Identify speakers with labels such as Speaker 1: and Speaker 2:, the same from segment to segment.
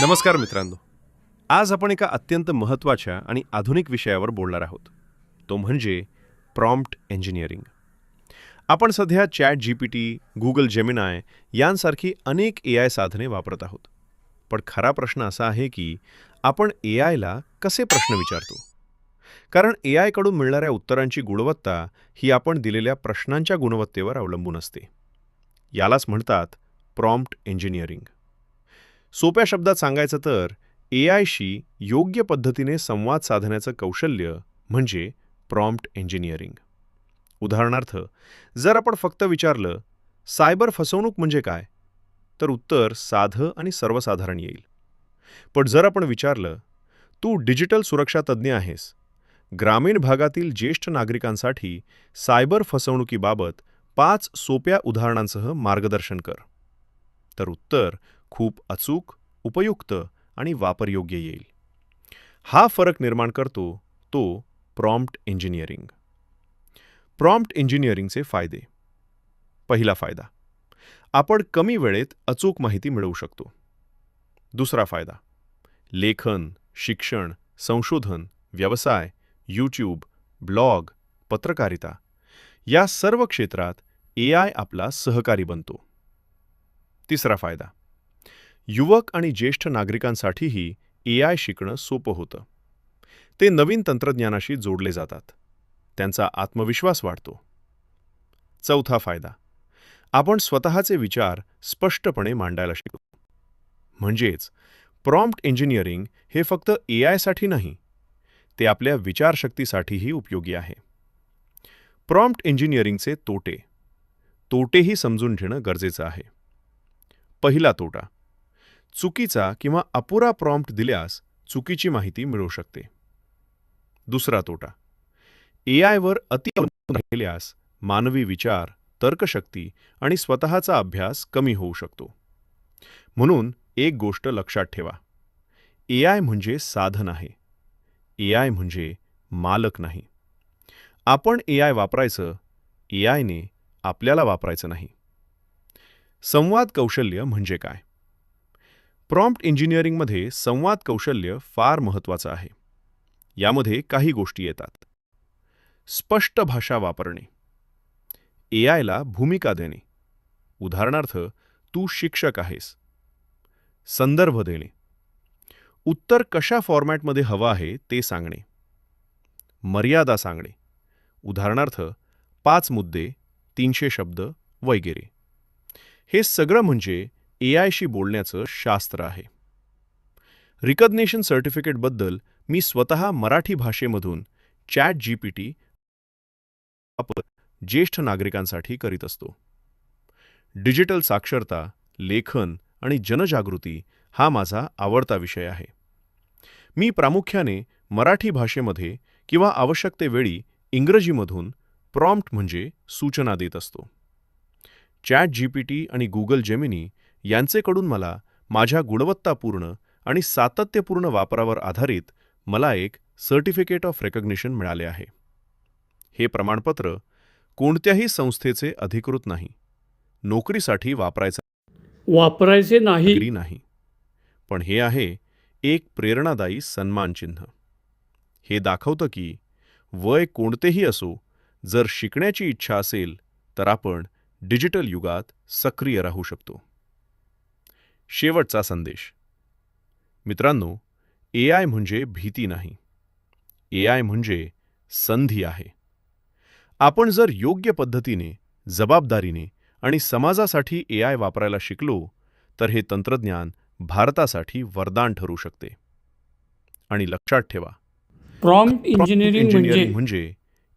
Speaker 1: नमस्कार मित्रांनो. आज आपण एका अत्यंत महत्त्वाच्या आणि आधुनिक विषयावर बोलणार आहोत. तो म्हणजे प्रॉम्प्ट इंजिनिअरिंग. आपण सध्या chat G P T Google Gemini यांसारखी अनेक ए आय साधने वापरत आहोत. पण खरा प्रश्न असा आहे की आपण ए आयला कसे प्रश्न विचारतो? कारण ए आयकडून मिळणाऱ्या उत्तरांची गुणवत्ता ही आपण दिलेल्या प्रश्नांच्या गुणवत्तेवर अवलंबून असते. यालाच म्हणतात प्रॉम्प्ट इंजिनिअरिंग. सोप्या शब्दात सांगायचं तर ए आयशी योग्य पद्धतीने संवाद साधण्याचं कौशल्य म्हणजे प्रॉम्प्ट इंजिनिअरिंग. उदाहरणार्थ जर आपण फक्त विचारलं सायबर फसवणूक म्हणजे काय? तर उत्तर साधं आणि सर्वसाधारण येईल. पण जर आपण विचारलं तू डिजिटल सुरक्षा तज्ज्ञ आहेस. ग्रामीण भागातील ज्येष्ठ नागरिकांसाठी सायबर फसवणुकीबाबत पाच सोप्या उदाहरणांसह मार्गदर्शन कर. तर उत्तर खूप अचूक उपयुक्त आणि वापरयोग्य येईल. हा फरक निर्माण करतो तो प्रॉम्प्ट इंजिनिअरिंग. प्रॉम्प्ट इंजिनिअरिंगचे फायदे. पहिला फायदा आपण कमी वेळेत अचूक माहिती मिळवू शकतो. दुसरा फायदा लेखन शिक्षण संशोधन व्यवसाय यूट्यूब ब्लॉग पत्रकारिता या सर्व क्षेत्रात ए आय आपला सहकारी बनतो. तिसरा फायदा युवक आणि ज्येष्ठ नागरिकांसाठीही ए आय शिकणं सोपं होतं. ते नवीन तंत्रज्ञानाशी जोडले जातात. त्यांचा आत्मविश्वास वाढतो. चौथा फायदा आपण स्वतःचे विचार स्पष्टपणे मांडायला शिकतो म्हणजेच प्रॉम्प्ट इंजिनिअरिंग हे फक्त ए आयसाठी नाही ते आपल्या विचारशक्तीसाठीही उपयोगी आहे. प्रॉम्प्ट इंजिनिअरिंगचे तोटे तोटेही समजून घेणं गरजेचं आहे. पहिला तोटा चुकीचा किंवा अपुरा प्रॉम्प्ट दिल्यास चुकीची माहिती मिळू शकते. दुसरा तोटा. ए आयवर अति राहिल्यास मानवी विचार तर्कशक्ती आणि स्वतःचा अभ्यास कमी होऊ शकतो. म्हणून एक गोष्ट लक्षात ठेवा. ए आय म्हणजे साधन आहे. ए आय म्हणजे मालक नाही. आपण ए आय वापरायचं ए आयने आपल्याला वापरायचं नाही. संवाद कौशल्य म्हणजे काय? प्रॉम्प्ट इंजिनिअरिंगमध्ये संवाद कौशल्य फार महत्त्वाचं आहे. यामध्ये काही गोष्टी येतात. स्पष्ट भाषा वापरणे. ए आयला भूमिका देणे. उदाहरणार्थ तू शिक्षक आहेस. संदर्भ देणे. उत्तर कशा फॉर्मॅटमध्ये हवं आहे ते सांगणे. मर्यादा सांगणे. उदाहरणार्थ पाच मुद्दे तीनशे शब्द वगैरे. हे सगळं म्हणजे ए आयशी बोलण्याचं शास्त्र आहे. रिकग्नेशन सर्टिफिकेटबद्दल मी स्वतः मराठी भाषेमधून चॅट जी पी टी वापर ज्येष्ठ नागरिकांसाठी करीत असतो. डिजिटल साक्षरता लेखन आणि जनजागृती हा माझा आवडता विषय आहे. मी प्रामुख्याने मराठी भाषेमध्ये किंवा आवश्यकतेवेळी इंग्रजीमधून प्रॉम्प्ट म्हणजे सूचना देत असतो. चॅट जी पी टी आणि गुगल जेमिनी यांचेकडून मला माझ्या गुणवत्तापूर्ण आणि सातत्यपूर्ण वापरावर आधारित मला एक सर्टिफिकेट ऑफ रेकग्निशन मिळाले आहे. हे प्रमाणपत्र कोणत्याही संस्थेचे अधिकृत नाही. नोकरीसाठी वापरायचं
Speaker 2: वापरायचे नाही.
Speaker 1: नाही. पण हे आहे एक प्रेरणादायी सन्मानचिन्ह. हे दाखवतं की वय कोणतेही असो जर शिकण्याची इच्छा असेल तर आपण डिजिटल युगात सक्रिय राहू शकतो. शेवटचा संदेश. मित्रांनो ए आय म्हणजे भीती नाही. ए आय म्हणजे संधी आहे. आपण जर योग्य पद्धतीने जबाबदारीने आणि समाजासाठी ए आय वापरायला शिकलो तर हे तंत्रज्ञान भारतासाठी वरदान ठरू शकते. आणि लक्षात ठेवा
Speaker 2: प्रॉम्प्ट इंजिनिअरिंग म्हणजे
Speaker 1: इंजिनिअरिंग म्हणजे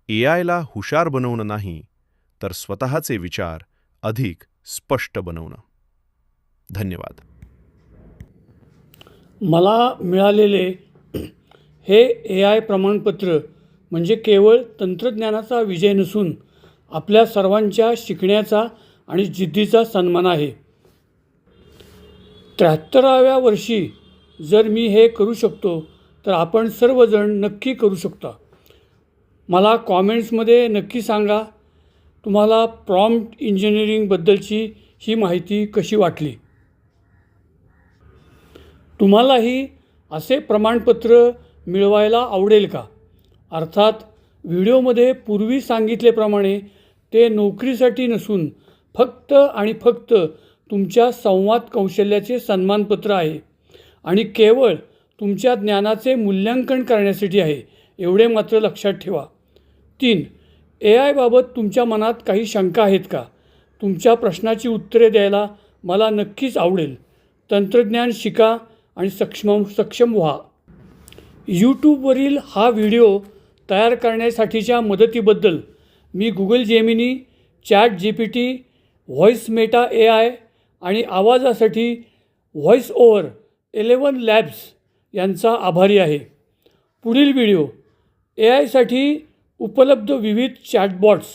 Speaker 1: ए आयला हुशार बनवणं नाही तर स्वतःचे विचार अधिक स्पष्ट बनवणं. धन्यवाद.
Speaker 2: मला मिळालेले हे ए आय प्रमाणपत्र म्हणजे केवळ तंत्रज्ञानाचा विजय नसून आपल्या सर्वांच्या शिकण्याचा आणि जिद्दीचा सन्मान आहे. त्र्याहत्तराव्या वर्षी जर मी हे करू शकतो तर आपण सर्वजण नक्की करू शकता. मला कॉमेंट्समध्ये नक्की सांगा तुम्हाला प्रॉम्प्ट इंजिनिअरिंगबद्दलची ही माहिती कशी वाटली? तुम्हालाही असे प्रमाणपत्र मिळवायला आवडेल का? अर्थात व्हिडिओमध्ये पूर्वी सांगितल्याप्रमाणे ते नोकरीसाठी नसून फक्त आणि फक्त तुमच्या संवाद कौशल्याचे सन्मानपत्र आहे आणि केवळ तुमच्या ज्ञानाचे मूल्यांकन करण्यासाठी आहे एवढे मात्र लक्षात ठेवा. तीन ए आयबाबत तुमच्या मनात काही शंका आहेत का? तुमच्या प्रश्नाची उत्तरे द्यायला मला नक्कीच आवडेल. तंत्रज्ञान शिका आणि सक्षम सक्षम व्हा. यूट्यूबवरील हा व्हिडिओ तयार करण्यासाठीच्या मदतीबद्दल मी Google Gemini chat G P T voice Meta A I आणि आवाजासाठी व्हॉईस ओव्हर इलेवन लॅब्स यांचा आभारी आहे. पुढील व्हिडिओ ए आयसाठी उपलब्ध विविध चॅटबॉट्स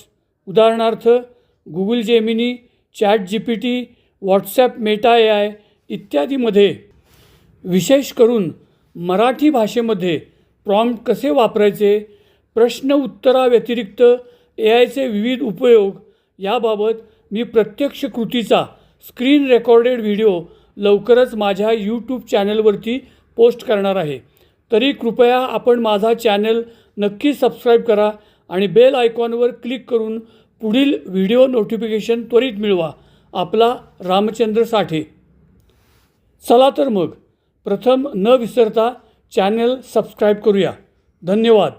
Speaker 2: उदाहरणार्थ Google Gemini chat G P T WhatsApp Meta A I इत्यादीमध्ये विशेष करून मराठी भाषेमध्ये प्रॉम्प्ट कसे वापरायचे प्रश्न उत्तराव्यतिरिक्त ए आयचे विविध उपयोग याबाबत मी प्रत्यक्ष कृतीचा स्क्रीन रेकॉर्डेड व्हिडिओ लवकरच माझ्या यूट्यूब चॅनलवरती पोस्ट करणार आहे. तरी कृपया आपण माझा चॅनल नक्की सबस्क्राईब करा आणि बेल आयकॉनवर क्लिक करून पुढील व्हिडिओ नोटिफिकेशन त्वरित मिळवा. आपला रामचंद्र साठे. चला तर मग. प्रथम न विसरता चॅनल सबस्क्राईब करूया. धन्यवाद.